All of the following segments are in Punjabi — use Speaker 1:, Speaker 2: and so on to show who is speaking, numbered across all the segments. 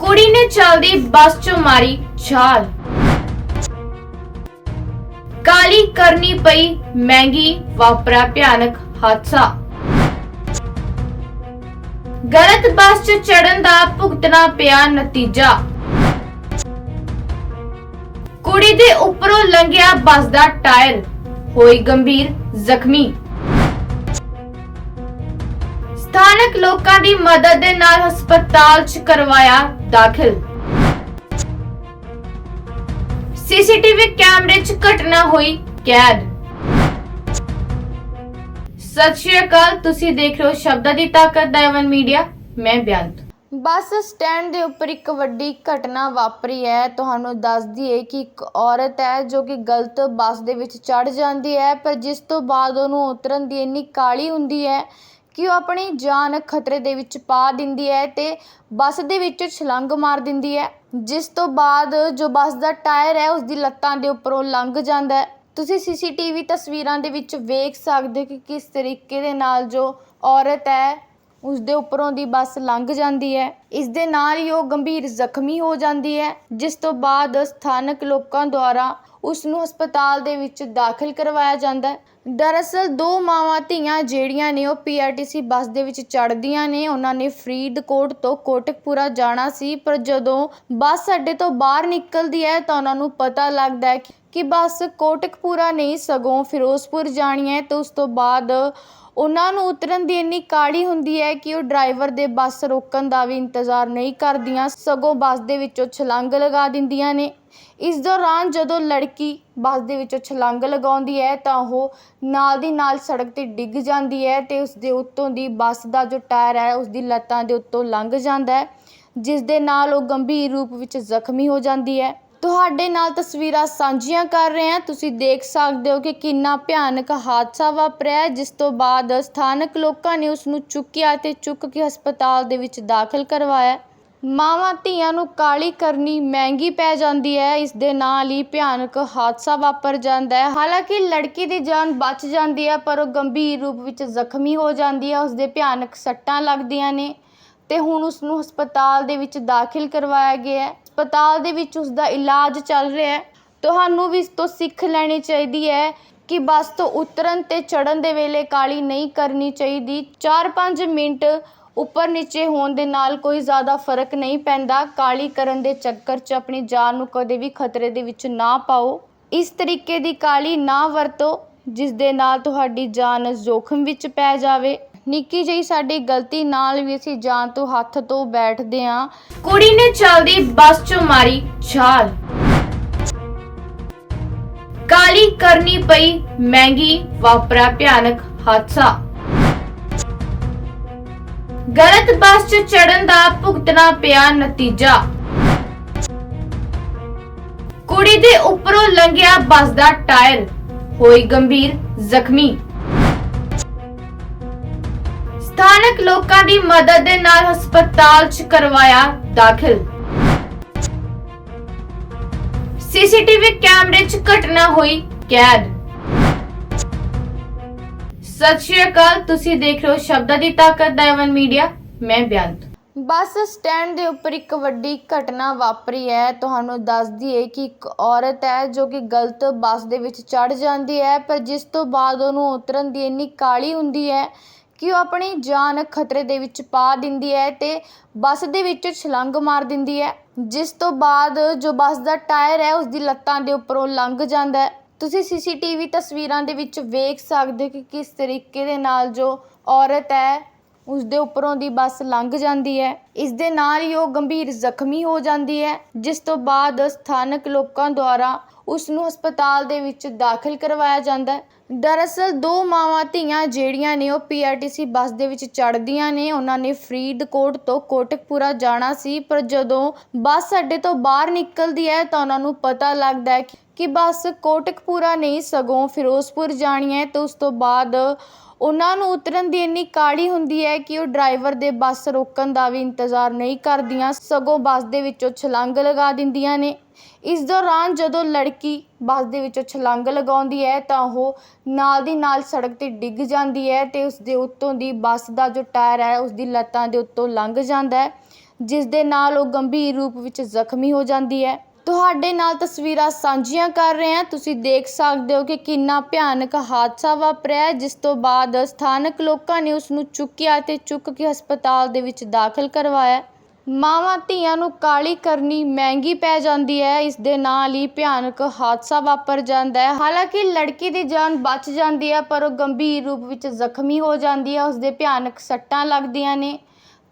Speaker 1: ਕੁੜੀ ਨੇ ਚਲਦੀ ਬੱਸ 'ਚੋਂ ਮਾਰੀ ਛਾਲ। ਕਾਲੀ ਕਰਨੀ ਪਈ ਮਹਿੰਗੀ, ਵਾਪਰਾ ਭਿਆਨਕ ਹਾਦਸਾ। ਗਲਤ ਬੱਸ 'ਚ ਚੜਨ ਦਾ ਭੁਗਤਣਾ ਪਿਆ ਨਤੀਜਾ। ਕੁੜੀ ਦੇ ਉੱਪਰੋਂ ਲੰਘਿਆ ਬੱਸ ਦਾ ਟਾਇਰ, ਹੋਈ ਗੰਭੀਰ ਜ਼ਖਮੀ। ਸਥਾਨਕ ਲੋਕਾਂ ਦੀ ਮਦਦ ਦੇ ਨਾਲ ਹਸਪਤਾਲ 'ਚ ਕਰਵਾਇਆ ਦਾਖਲ। ਸੀਸੀਟੀਵੀ ਕੈਮਰੇ 'ਚ ਘਟਨਾ ਹੋਈ ਕੈਦ। ਸਤਿ ਸ਼੍ਰੀ ਅਕਾਲ, ਤੁਸੀਂ ਦੇਖ ਰਹੇ ਹੋ ਸ਼ਬਦਾਂ ਦੀ ਤਾਕਤ ਦਾ ਮੀਡੀਆ, ਮੈਂ ਬਿਆੰਤ।
Speaker 2: ਬੱਸ ਸਟੈਂਡ ਦੇ ਉੱਪਰ ਇੱਕ ਵੱਡੀ ਘਟਨਾ ਵਾਪਰੀ ਹੈ। ਤੁਹਾਨੂੰ ਦੱਸ ਦਈਏ ਕਿ ਇੱਕ ਔਰਤ ਹੈ ਜੋ ਕਿ ਗਲਤ ਬੱਸ ਦੇ ਵਿੱਚ ਚੜ ਜਾਂਦੀ ਹੈ, ਪਰ ਜਿਸ ਤੋਂ ਬਾਅਦ ਉਹਨੂੰ ਉਤਰਨ ਦੀ ਇੰਨੀ ਕਾਲੀ ਹੁੰਦੀ ਹੈ ਕਿ ਉਹ ਆਪਣੀ ਜਾਨ ਖਤਰੇ ਦੇ ਵਿੱਚ ਪਾ ਦਿੰਦੀ ਹੈ ਅਤੇ ਬੱਸ ਦੇ ਵਿੱਚ ਛਲੰਗ ਮਾਰ ਦਿੰਦੀ ਹੈ, ਜਿਸ ਤੋਂ ਬਾਅਦ ਜੋ ਬੱਸ ਦਾ ਟਾਇਰ ਹੈ ਉਸ ਦੀ ਲੱਤਾਂ ਦੇ ਉੱਪਰੋਂ ਲੰਘ ਜਾਂਦਾ ਹੈ। ਤੁਸੀਂ ਵੀ ਤਸਵੀਰਾਂ ਦੇ ਵਿੱਚ ਵੇਖ ਸਕਦੇ ਹੋ ਕਿ ਕਿਸ ਤਰੀਕੇ ਦੇ ਨਾਲ ਜੋ ਔਰਤ ਹੈ ਉਸ ਦੇ ਉੱਪਰੋਂ ਦੀ ਬੱਸ ਲੰਘ ਜਾਂਦੀ ਹੈ। ਇਸ ਦੇ ਨਾਲ ਹੀ ਉਹ ਗੰਭੀਰ ਜ਼ਖਮੀ ਹੋ ਜਾਂਦੀ ਹੈ, ਜਿਸ ਤੋਂ ਬਾਅਦ ਸਥਾਨਕ ਲੋਕਾਂ ਦੁਆਰਾ ਉਸ ਨੂੰ ਹਸਪਤਾਲ ਦੇ ਵਿੱਚ ਦਾਖਲ ਕਰਵਾਇਆ ਜਾਂਦਾ ਹੈ। ਦਰਅਸਲ, ਦੋ ਮਾਵਾਂ ਧੀਆਂ ਜਿਹੜੀਆਂ ਨੇ, ਉਹ ਪੀਆਰਟੀਸੀ ਬੱਸ ਦੇ ਵਿੱਚ ਚੜ੍ਹਦੀਆਂ ਨੇ। ਉਹਨਾਂ ਨੇ ਫਰੀਦਕੋਟ ਤੋਂ ਕੋਟਕਪੂਰਾ ਜਾਣਾ ਸੀ, ਪਰ ਜਦੋਂ ਬੱਸ ਅੱਡੇ ਤੋਂ ਬਾਹਰ ਨਿਕਲਦੀ ਹੈ, ਤਾਂ ਉਹਨਾਂ ਨੂੰ ਪਤਾ ਲੱਗਦਾ ਹੈ ਕਿ ਬੱਸ ਕੋਟਕਪੂਰਾ ਨਹੀਂ, ਸਗੋਂ ਫਿਰੋਜ਼ਪੁਰ ਜਾਣੀ ਹੈ। ਤੇ ਉਸ ਤੋਂ ਬਾਅਦ ਉਹਨਾਂ ਨੂੰ ਉਤਰਨ ਦੀ ਇੰਨੀ ਕਾਹਲੀ ਹੁੰਦੀ ਹੈ ਕਿ ਉਹ ਡਰਾਈਵਰ ਦੇ ਬੱਸ ਰੋਕਣ ਦਾ ਵੀ ਇੰਤਜ਼ਾਰ ਇੰਤਜ਼ਾਰ ਨਹੀਂ ਕਰਦੀਆਂ, ਸਗੋਂ ਬੱਸ ਦੇ ਵਿੱਚੋਂ ਛਲਾਂਗ ਲਗਾ ਦਿੰਦੀਆਂ ਨੇ। ਇਸ ਦੌਰਾਨ ਜਦੋਂ ਲੜਕੀ ਬੱਸ ਦੇ ਵਿੱਚੋਂ ਛਲਾਂਗ ਲਗਾਉਂਦੀ ਹੈ, ਤਾਂ ਉਹ ਨਾਲ ਦੀ ਨਾਲ ਸੜਕ ਤੇ ਡਿੱਗ ਜਾਂਦੀ ਹੈ ਤੇ ਉਸ ਦੇ ਉੱਤੋਂ ਦੀ ਬੱਸ ਦਾ ਜੋ ਟਾਇਰ ਹੈ ਉਸ ਦੀ ਲੱਤਾਂ ਦੇ ਉੱਤੋਂ ਲੰਘ ਜਾਂਦਾ ਹੈ ਜਿਸ ਦੇ ਨਾਲ ਉਹ ਗੰਭੀਰ ਰੂਪ ਵਿੱਚ ਜ਼ਖਮੀ ਹੋ ਜਾਂਦੀ ਹੈ। ਤੁਹਾਡੇ ਨਾਲ ਤਸਵੀਰਾਂ ਸਾਂਝੀਆਂ ਕਰ ਰਹੇ ਹਾਂ। ਤੁਸੀਂ ਦੇਖ ਸਕਦੇ ਹੋ ਕਿ ਕਿੰਨਾ ਭਿਆਨਕ ਹਾਦਸਾ ਵਾਪਰਿਆ ਜਿਸ ਤੋਂ ਬਾਅਦ ਸਥਾਨਕ ਲੋਕਾਂ ਨੇ ਉਸ ਨੂੰ ਚੁੱਕਿਆ ਤੇ ਚੁੱਕ ਕੇ ਹਸਪਤਾਲ ਦੇ ਵਿੱਚ ਦਾਖਲ ਕਰਵਾਇਆ ਮਾਵਾਂ ਧੀਆਂ ਨੂੰ ਕਾਲੀ ਕਰਨੀ ਮਹਿੰਗੀ ਪੈ ਜਾਂਦੀ ਹੈ। ਇਸ ਦੇ ਨਾਲ ਹੀ ਭਿਆਨਕ ਹਾਦਸਾ ਵਾਪਰ ਜਾਂਦਾ ਹੈ। ਹਾਲਾਂਕਿ ਲੜਕੀ ਦੀ ਜਾਨ ਬਚ ਜਾਂਦੀ ਹੈ, ਪਰ ਉਹ ਗੰਭੀਰ ਰੂਪ ਵਿੱਚ ਜ਼ਖਮੀ ਹੋ ਜਾਂਦੀ ਹੈ। ਉਸ ਦੇ ਭਿਆਨਕ ਸੱਟਾਂ ਲੱਗਦੀਆਂ ਨੇ ਤੇ ਹੁਣ ਉਸ ਨੂੰ ਹਸਪਤਾਲ ਦੇ ਵਿੱਚ ਦਾਖਲ ਕਰਵਾਇਆ ਗਿਆ ਹੈ। ਹਸਪਤਾਲ ਦੇ ਵਿੱਚ ਉਸਦਾ ਇਲਾਜ ਚੱਲ ਰਿਹਾ ਤੁਹਾਨੂੰ ਵੀ ਇਸ ਤੋਂ ਸਿੱਖ ਲੈਣੀ ਚਾਹੀਦੀ ਹੈ ਕਿ ਬੱਸ ਤੋਂ ਉਤਰਨ ਤੇ ਚੜ੍ਹਨ ਦੇ ਵੇਲੇ ਕਾਹਲੀ ਨਹੀਂ ਕਰਨੀ ਚਾਹੀਦੀ। 4-5 ਮਿੰਟ ਉੱਪਰ ਨੀਚੇ ਹੋਣ ਦੇ ਨਾਲ ਕੋਈ ਜ਼ਿਆਦਾ ਫ਼ਰਕ ਨਹੀਂ ਪੈਂਦਾ। ਕਾਹਲੀ ਕਰਨ ਦੇ ਚੱਕਰ 'ਚ ਆਪਣੀ ਜਾਨ ਨੂੰ ਕਦੇ ਵੀ ਖਤਰੇ ਦੇ ਵਿੱਚ ਨਾ ਪਾਓ। ਇਸ ਤਰੀਕੇ ਦੀ ਕਾਹਲੀ ਨਾ ਵਰਤੋ, ਜਿਸ ਦੇ ਨਾਲ ਤੁਹਾਡੀ ਜਾਨ ਜੋਖਮ ਵਿੱਚ ਪੈ ਜਾਵੇ। ਨਿੱਕੀ ਜਿਹੀ ਸਾਡੀ ਗਲਤੀ ਨਾਲ ਵੀ ਅਸੀਂ ਜਾਨ ਤੋਂ ਹੱਥ ਤੋਂ ਬੈਠਦੇ ਹਾਂ।
Speaker 1: ਕੁੜੀ ਨੇ ਚਲਦੀ ਬੱਸ 'ਚੋਂ ਮਾਰੀ ਛਾਲ। ਕਾਲੀ ਕਰਨੀ ਪਈ ਮਹਿੰਗੀ ਵਾਪਰਾ ਭਿਆਨਕ ਹਾਦਸਾ। ਗਲਤ ਬੱਸ 'ਚ ਚੜਨ ਦਾ ਭੁਗਤਣਾ ਪਿਆ ਨਤੀਜਾ। ਕੁੜੀ ਦੇ ਉੱਪਰੋਂ ਲੰਘਿਆ ਬੱਸ ਦਾ ਟਾਇਰ। ਹੋਈ ਗੰਭੀਰ ਜ਼ਖਮੀ। ਸਥਾਨਕ ਲੋਕਾਂ ਦੀ ਮਦਦ ਦੇ ਨਾਲ ਹਸਪਤਾਲ 'ਚ ਕਰਵਾਇਆ ਦਾਖਲ। ਸੀਸੀਟੀਵੀ ਕੈਮਰੇ 'ਚ ਘਟਨਾ ਹੋਈ ਕੈਦ। ਸਤਿ ਸ਼੍ਰੀ ਅਕਾਲ, ਤੁਸੀਂ ਦੇਖ ਰਹੇ ਹੋ ਸ਼ਬਦਾਂ ਦੀ ਤਾਕਤ ਦਾ ਐਵਨ ਮੀਡੀਆ, ਮੈਂ ਬਿਆੰਤ।
Speaker 2: ਬੱਸ ਸਟੈਂਡ ਦੇ ਉੱਪਰ ਇੱਕ ਵੱਡੀ ਘਟਨਾ ਵਾਪਰੀ ਹੈ। ਤੁਹਾਨੂੰ ਦੱਸ ਦਈਏ ਕਿ ਇੱਕ ਔਰਤ ਹੈ ਜੋ ਕਿ ਗਲਤ ਬੱਸ ਦੇ ਵਿੱਚ ਚੜ ਜਾਂਦੀ ਹੈ, ਪਰ ਜਿਸ ਤੋਂ ਬਾਅਦ ਉਹਨੂੰ ਉਤਰਨ ਦੀ ਇੰਨੀ ਕਾਹਲੀ ਹੁੰਦੀ ਹੈ ਕਿ ਉਹ ਆਪਣੀ ਜਾਨ ਖਤਰੇ ਦੇ ਵਿੱਚ ਪਾ ਦਿੰਦੀ ਹੈ ਅਤੇ ਬੱਸ ਦੇ ਵਿੱਚ ਛਲੰਗ ਮਾਰ ਦਿੰਦੀ ਹੈ। ਜਿਸ ਤੋਂ ਬਾਅਦ ਜੋ ਬੱਸ ਦਾ ਟਾਇਰ ਹੈ ਉਸ ਦੀ ਲੱਤਾਂ ਦੇ ਉੱਪਰੋਂ ਲੰਘ ਜਾਂਦਾ ਤੁਸੀਂ ਸੀ ਸੀ ਟੀ ਵੀ ਤਸਵੀਰਾਂ ਦੇ ਵਿੱਚ ਵੇਖ ਸਕਦੇ ਹੋ ਕਿ ਕਿਸ ਤਰੀਕੇ ਦੇ ਨਾਲ ਜੋ ਔਰਤ ਹੈ ਉਸ ਦੇ ਉੱਪਰੋਂ ਦੀ ਬੱਸ ਲੰਘ ਜਾਂਦੀ ਹੈ। ਇਸ ਦੇ ਨਾਲ ਹੀ ਉਹ ਗੰਭੀਰ ਜ਼ਖਮੀ ਹੋ ਜਾਂਦੀ ਹੈ, ਜਿਸ ਤੋਂ ਬਾਅਦ ਸਥਾਨਕ ਲੋਕਾਂ ਦੁਆਰਾ ਉਸ ਨੂੰ ਹਸਪਤਾਲ ਦੇ ਵਿੱਚ ਦਾਖਲ ਕਰਵਾਇਆ ਜਾਂਦਾ ਹੈ। ਦਰਅਸਲ, ਦੋ ਮਾਵਾਂ ਧੀਆਂ ਜਿਹੜੀਆਂ ਨੇ, ਉਹ ਪੀਆਰਟੀਸੀ ਬੱਸ ਦੇ ਵਿੱਚ ਚੜ੍ਹਦੀਆਂ ਨੇ। ਉਹਨਾਂ ਨੇ ਫਰੀਦਕੋਟ ਤੋਂ ਕੋਟਕਪੂਰਾ ਜਾਣਾ ਸੀ, ਪਰ ਜਦੋਂ ਬੱਸ ਅੱਡੇ ਤੋਂ ਬਾਹਰ ਨਿਕਲਦੀ ਹੈ, ਤਾਂ ਉਹਨਾਂ ਨੂੰ ਪਤਾ ਲੱਗਦਾ ਹੈ ਕਿ ਬੱਸ ਕੋਟਕਪੂਰਾ ਨਹੀਂ, ਸਗੋਂ ਫਿਰੋਜ਼ਪੁਰ ਜਾਣੀ ਹੈ ਤੇ ਉਸ ਤੋਂ ਬਾਅਦ ਉਹਨਾਂ ਨੂੰ ਉਤਰਨ ਦੀ ਇੰਨੀ ਕਾਹਲੀ ਹੁੰਦੀ ਹੈ ਕਿ ਉਹ ਡਰਾਈਵਰ ਦੇ ਬੱਸ ਰੋਕਣ ਦਾ ਵੀ ਇੰਤਜ਼ਾਰ ਨਹੀਂ ਕਰਦੀਆਂ, ਸਗੋਂ ਬੱਸ ਦੇ ਵਿੱਚੋਂ ਛਲਾਂਗ ਲਗਾ ਦਿੰਦੀਆਂ ਨੇ। ਇਸ ਦੌਰਾਨ ਜਦੋਂ ਲੜਕੀ ਬੱਸ ਦੇ ਵਿੱਚੋਂ ਛਲਾਂਗ ਲਗਾਉਂਦੀ ਹੈ ਤਾਂ ਉਹ ਨਾਲ ਦੀ ਨਾਲ ਸੜਕ ਤੇ ਡਿੱਗ ਜਾਂਦੀ ਹੈ ਤੇ ਉਸ ਦੇ ਉੱਤੋਂ ਦੀ ਬੱਸ ਦਾ ਜੋ ਟਾਇਰ ਹੈ ਉਸ ਦੀ ਲੱਤਾਂ ਦੇ ਉੱਤੋਂ ਲੰਘ ਜਾਂਦਾ ਹੈ, ਜਿਸ ਦੇ ਨਾਲ ਉਹ ਗੰਭੀਰ ਰੂਪ ਵਿੱਚ ਜ਼ਖਮੀ ਹੋ ਜਾਂਦੀ ਹੈ। ਤੁਹਾਡੇ ਨਾਲ ਤਸਵੀਰਾਂ ਸਾਂਝੀਆਂ ਕਰ ਰਹੇ ਹਾਂ। ਤੁਸੀਂ ਦੇਖ ਸਕਦੇ ਹੋ ਕਿ ਕਿੰਨਾ ਭਿਆਨਕ ਹਾਦਸਾ ਵਾਪਰਿਆ ਜਿਸ ਤੋਂ ਬਾਅਦ ਸਥਾਨਕ ਲੋਕਾਂ ਨੇ ਉਸ ਨੂੰ ਚੁੱਕਿਆ ਤੇ ਚੁੱਕ ਕੇ ਹਸਪਤਾਲ ਦੇ ਵਿੱਚ ਦਾਖਲ ਕਰਵਾਇਆ ਮਾਵਾਂ ਧੀਆਂ ਨੂੰ ਕਾਲੀ ਕਰਨੀ ਮਹਿੰਗੀ ਪੈ ਜਾਂਦੀ ਹੈ। ਇਸ ਦੇ ਨਾਲ ਹੀ ਭਿਆਨਕ ਹਾਦਸਾ ਵਾਪਰ ਜਾਂਦਾ ਹੈ। ਹਾਲਾਂਕਿ ਲੜਕੀ ਦੀ ਜਾਨ ਬਚ ਜਾਂਦੀ ਹੈ, ਪਰ ਉਹ ਗੰਭੀਰ ਰੂਪ ਵਿੱਚ ਜ਼ਖਮੀ ਹੋ ਜਾਂਦੀ ਹੈ। ਉਸ ਦੇ ਭਿਆਨਕ ਸੱਟਾਂ ਲੱਗਦੀਆਂ ਨੇ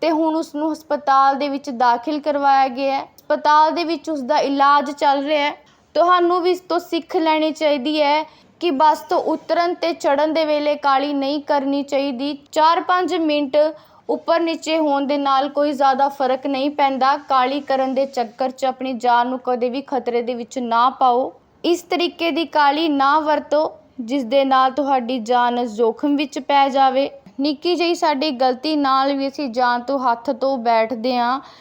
Speaker 2: ਤੇ ਹੁਣ ਉਸ ਨੂੰ ਹਸਪਤਾਲ ਦੇ ਵਿੱਚ ਦਾਖਲ ਕਰਵਾਇਆ ਗਿਆ ਹੈ। ਹਸਪਤਾਲ ਦੇ ਵਿੱਚ ਉਸਦਾ ਇਲਾਜ ਚੱਲ ਰਿਹਾ ਹੈ। ਤੁਹਾਨੂੰ ਵੀ ਇਸ ਤੋਂ ਸਿੱਖ ਲੈਣੀ ਚਾਹੀਦੀ ਹੈ ਕਿ ਬੱਸ ਤੋਂ ਉਤਰਨ ਤੇ ਚੜਨ ਦੇ ਵੇਲੇ ਕਾਲੀ ਨਹੀਂ ਕਰਨੀ ਚਾਹੀਦੀ। 4-5 ਮਿੰਟ ਉੱਪਰ ਨੀਚੇ ਹੋਣ ਦੇ ਨਾਲ ਕੋਈ ਜ਼ਿਆਦਾ ਫ਼ਰਕ ਨਹੀਂ ਪੈਂਦਾ। ਕਾਲੀ ਕਰਨ ਦੇ ਚੱਕਰ 'ਚ ਆਪਣੀ ਜਾਨ ਨੂੰ ਕਦੇ ਵੀ ਖਤਰੇ ਦੇ ਵਿੱਚ ਨਾ ਪਾਓ। ਇਸ ਤਰੀਕੇ ਦੀ ਕਾਲੀ ਨਾ ਵਰਤੋ, ਜਿਸ ਦੇ ਨਾਲ ਤੁਹਾਡੀ ਜਾਨ ਜ਼ੋਖਮ ਵਿੱਚ ਪੈ ਜਾਵੇ। ਨਿੱਕੀ ਜਿਹੀ ਸਾਡੀ ਗਲਤੀ ਨਾਲ ਵੀ ਅਸੀਂ ਜਾਨ ਤੋਂ ਹੱਥ ਤੋਂ ਬੈਠਦੇ ਹਾਂ।